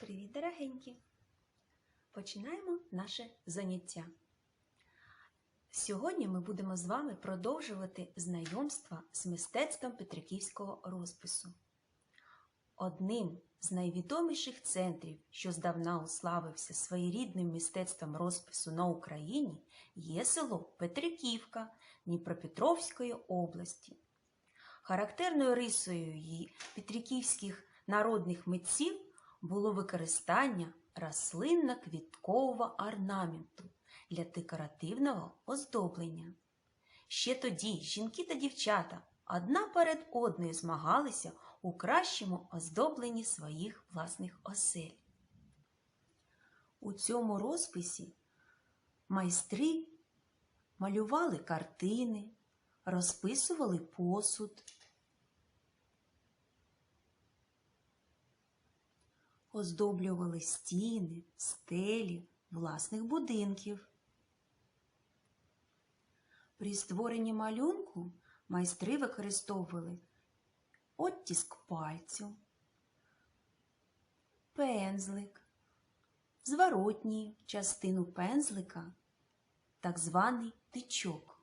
Привіт, дорогенькі! Починаємо наше заняття. Сьогодні ми будемо з вами продовжувати знайомство з мистецтвом Петриківського розпису. Одним з найвідоміших центрів, що здавна уславився своєрідним мистецтвом розпису на Україні, є село Петриківка Дніпропетровської області. Характерною рисою її петриківських народних митців було використання рослинно-квіткового орнаменту для декоративного оздоблення. Ще тоді жінки та дівчата одна перед одною змагалися у кращому оздобленні своїх власних осель. У цьому розписі майстри малювали картини, розписували посуд, оздоблювали стіни, стелі власних будинків. При створенні малюнку майстри використовували оттиск пальцю, пензлик, зворотній частину пензлика, так званий тичок.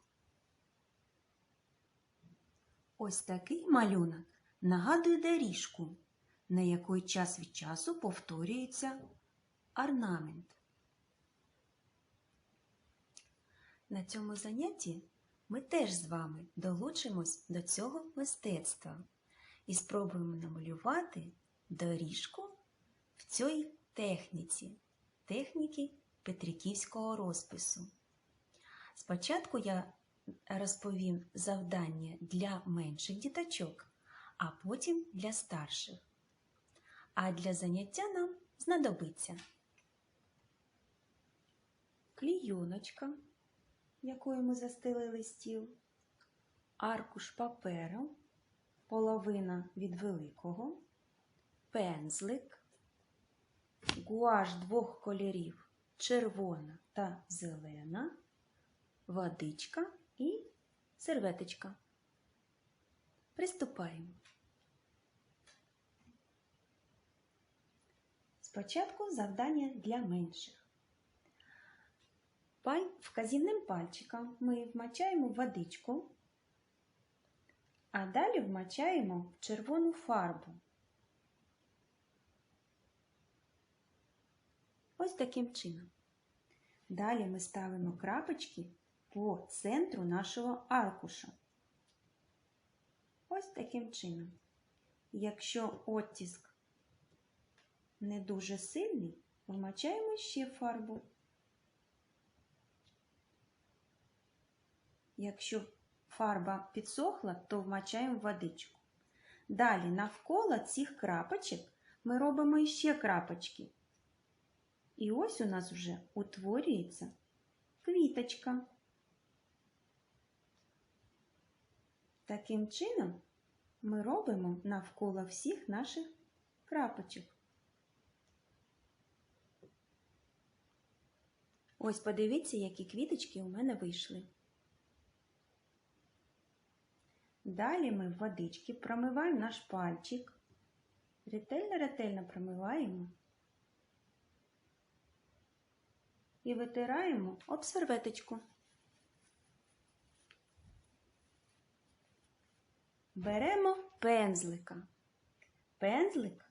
Ось такий малюнок нагадує доріжку, на якій час від часу повторюється орнамент. На цьому занятті ми теж з вами долучимось до цього мистецтва і спробуємо намалювати доріжку в цій техніці, техніки Петриківського розпису. Спочатку я розповім завдання для менших діточок, а потім для старших. А для заняття нам знадобиться клійоночка, якою ми застелили стіл, аркуш паперу, половина від великого, пензлик, гуаш двох кольорів червона та зелена, водичка і серветочка. Приступаємо. Спочатку завдання для менших. Вказівним пальчиком ми вмачаємо водичку, а далі вмачаємо в червону фарбу. Ось таким чином. Далі ми ставимо крапочки по центру нашого аркуша. Ось таким чином. Якщо оттиск не дуже сильний, вмачаємо ще фарбу. Якщо фарба підсохла, то вмачаємо водичку. Далі навколо цих крапочок ми робимо ще крапочки. І ось у нас вже утворюється квіточка. Таким чином ми робимо навколо всіх наших крапочок. Ось подивіться, які квіточки у мене вийшли. Далі ми в водички промиваємо наш пальчик. Ретельно-ретельно промиваємо і витираємо об серветочку. Беремо пензлика. Пензлик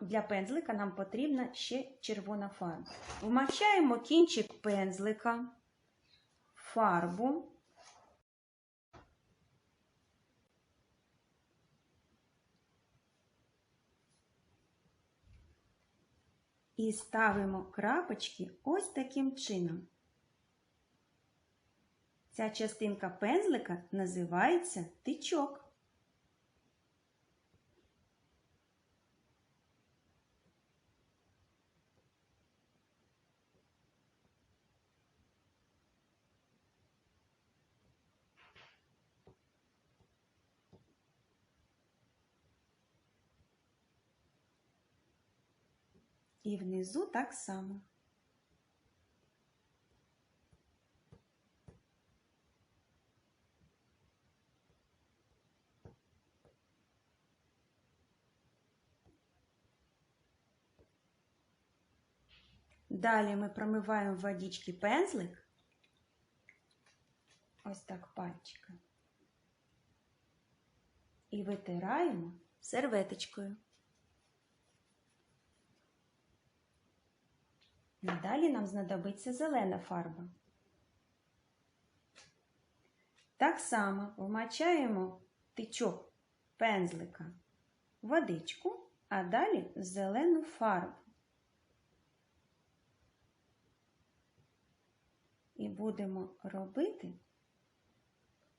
для пензлика нам потрібна ще червона фарба. Вмачаємо кінчик пензлика, фарбу. І ставимо крапочки ось таким чином. Ця частинка пензлика називається тичок. І внизу так само. Далі ми промиваємо водички пензлик. Ось так пальчиком. І витираємо серветочкою. І далі нам знадобиться зелена фарба. Так само вмачаємо тичок пензлика в водичку, а далі зелену фарбу. І будемо робити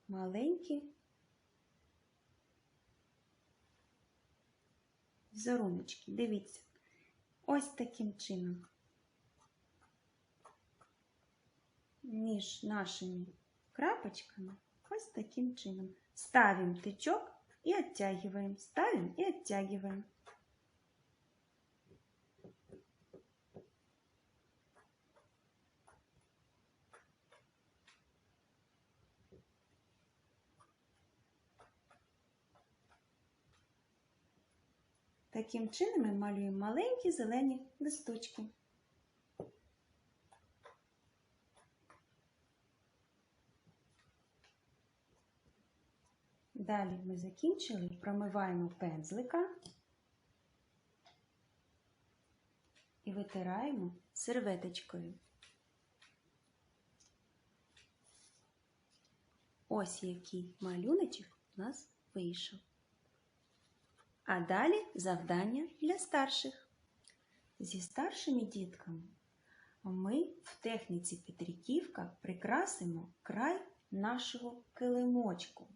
маленькі візеруночки. Дивіться, ось таким чином. Між нашими крапочками ось таким чином. Ставим тычок и оттягиваем, ставим и оттягиваем. Таким чином ми малюємо маленькі зелені листочки. Далі ми закінчили, промиваємо пензлика і витираємо серветочкою. Ось який малюночок у нас вийшов. А далі завдання для старших. Зі старшими дітками ми в техніці Петриківка прикрасимо край нашого килимочку.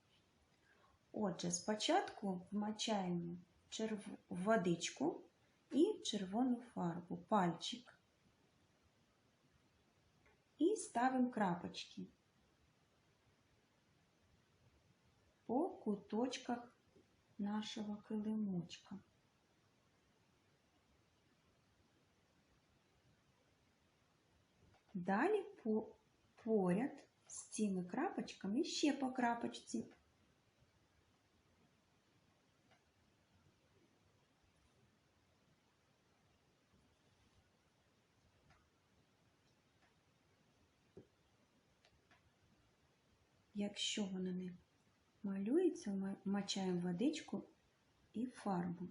Отже, спочатку вмачаємо черв... водичку і червону фарбу, пальчик. І ставимо крапочки по куточках нашого килимочка. Далі по... поряд з цими крапочками ще по крапочці. Якщо воно не малюється, вмачаємо водичку і фарбу.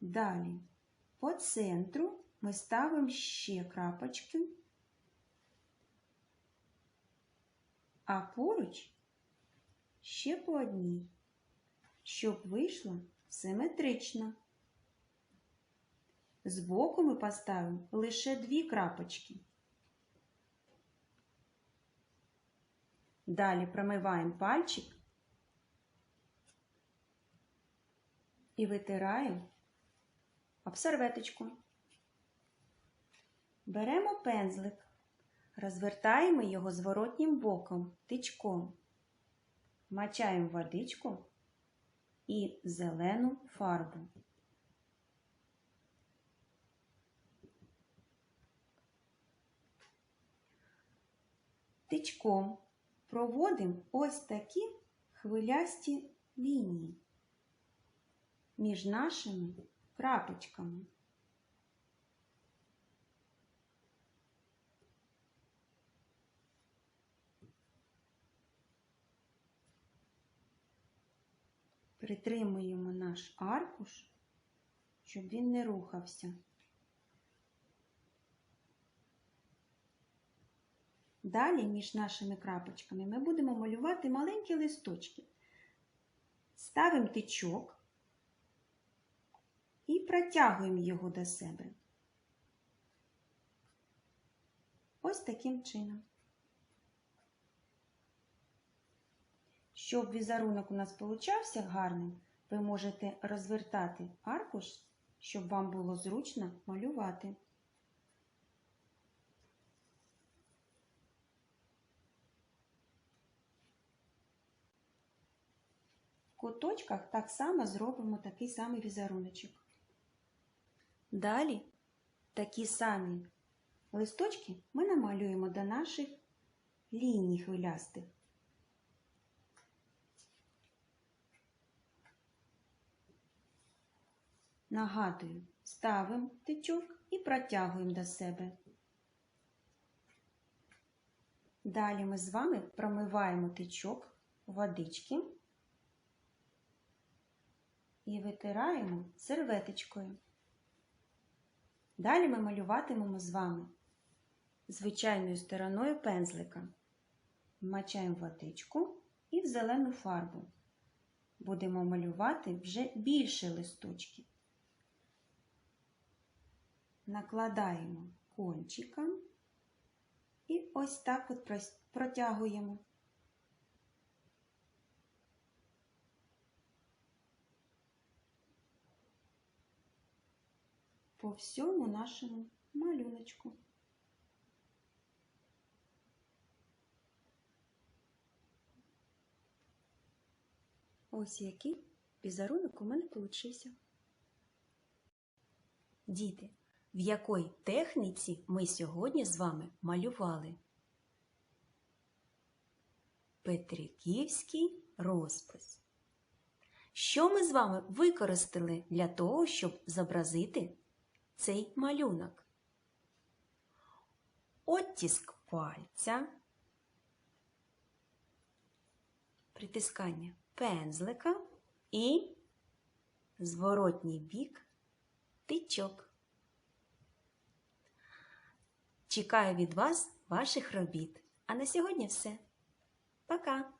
Далі по центру ми ставимо ще крапочки, а поруч ще по одній, щоб вийшло симетрично. Збоку ми поставимо лише дві крапочки. Далі промиваємо пальчик і витираємо об серветочку. Беремо пензлик, розвертаємо його зворотнім боком, тичком, мачаємо водичку і зелену фарбу. Тичком проводимо ось такі хвилясті лінії між нашими крапочками. Притримуємо наш аркуш, щоб він не рухався. Далі між нашими крапочками ми будемо малювати маленькі листочки. Ставимо тичок і протягуємо його до себе. Ось таким чином. Щоб візерунок у нас получався гарним, ви можете розвертати аркуш, щоб вам було зручно малювати. Куточках так само зробимо такий самий візеруночок. Далі такі самі листочки ми намалюємо до наших ліній хвилястих. Нагадую, ставимо тичок і протягуємо до себе. Далі ми з вами промиваємо тичок водички і витираємо серветочкою. Далі ми малюватимемо з вами звичайною стороною пензлика. Вмачаємо водичку і в зелену фарбу. Будемо малювати вже більше листочків. Накладаємо кончиком і ось так от протягуємо. По всьому нашому малюночку. Ось який візерунок у мене получився. Діти, в якій техніці ми сьогодні з вами малювали? Петриківський розпис. Що ми з вами використали для того, щоб зобразити цей малюнок? Оттиск пальця, притискання пензлика і зворотній бік тичок. Чекаю від вас ваших робіт. А на сьогодні все. Пока!